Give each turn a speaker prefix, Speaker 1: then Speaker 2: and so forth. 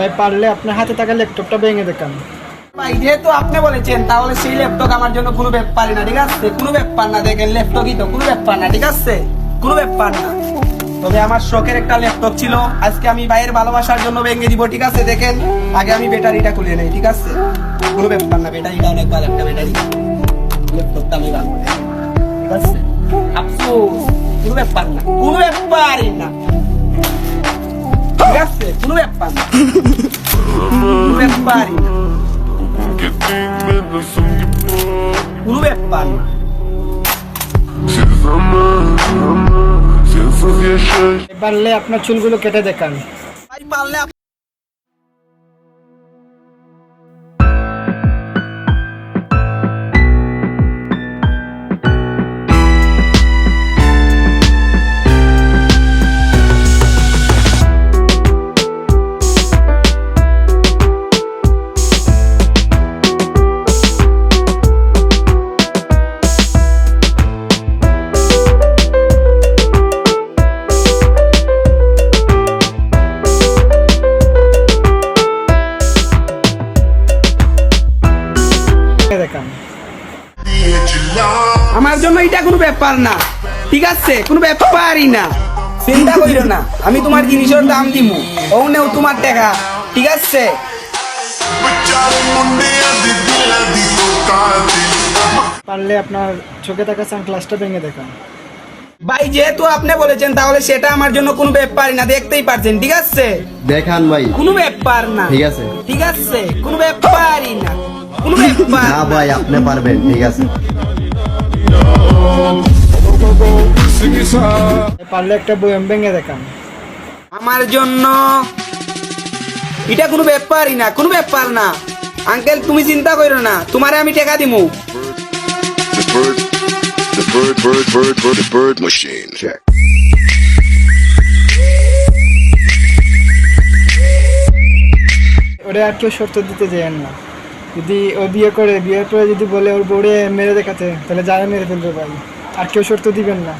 Speaker 1: ভাই, পারলে আপনার হাতে থাকা ল্যাপটপটা ভেঙে দেখান।
Speaker 2: ভাই, যেহেতু আপনি বলেছেন, তাহলে সেই ল্যাপটপ আমার জন্য কোনো ব্যাপারই না, ঠিক আছে? কোনো ব্যাপার না, দেখেন, ল্যাপটপই তো, কোনো ব্যাপার না, ঠিক আছে? কোনো ব্যাপার না। তবে আমার শখের একটা ল্যাপটপ ছিল, আজকে আমি ভাইয়ের ভালোবাসার জন্য ভেঙে দিব, ঠিক আছে? দেখেন, আগে আমি ব্যাটারিটা খুলে নেই, ঠিক আছে? কোনো ব্যাপার না, ব্যাটারিটা অনেক ভালো একটা ব্যাটারি। ল্যাপটপটা আমি ভালো ঠিক আছে? আফসোস, কোনো ব্যাপার না, কোনো ব্যাপারই না। ঠিক কোনো ব্যাপার না কোনো ব্যাপারই না কোনো ব্যাপার না
Speaker 1: পারলে আপনার চুলগুলো কেটে দেখান।
Speaker 2: ভাই পারলে
Speaker 1: দেখান।
Speaker 2: আমার জন্য এটা কোনো ব্যাপার না। ঠিক আছে কোনো ব্যাপারই না। চিন্তা করিও না আমি তোমার জিনিসের দাম দিমু। ও নেও তোমার টাকা। ঠিক আছে?
Speaker 1: পারলে আপনার চোখে থাকা সানগ্লাসটা ভেঙে দেখান।
Speaker 2: ভাই যেহেতু আপনি বলেছেন তাহলে সেটা আমার জন্য কোনো ব্যাপারই না। দেখতেই পারছেন ঠিক আছে?
Speaker 3: দেখান ভাই।
Speaker 2: কোনো ব্যাপার না।
Speaker 3: ঠিক আছে।
Speaker 2: ঠিক আছে কোনো ব্যাপারই না।
Speaker 3: না। ভাই আপনি পারবেন ঠিক আছে
Speaker 1: পারলে একটা বয়াম ভেঙে দেখান
Speaker 2: আমার জন্য এটা কোনো ব্যাপারই না কোনো ব্যাপার না আঙ্কেল তুমি চিন্তা করো না তোমারে আমি টাকা দিমু
Speaker 4: The bird, the bird, bird, bird, bird, the bird machine. Check.
Speaker 1: ওরা আর কেউ শর্ত দিতে যান না যদি ও বিয়ে করে বিয়ে করে যদি বলে ওর বউরে মেরে দেখাতে, তাহলে যারা মেরে ফেলবে ভাই। আর কেউ শর্ত দিবেন না।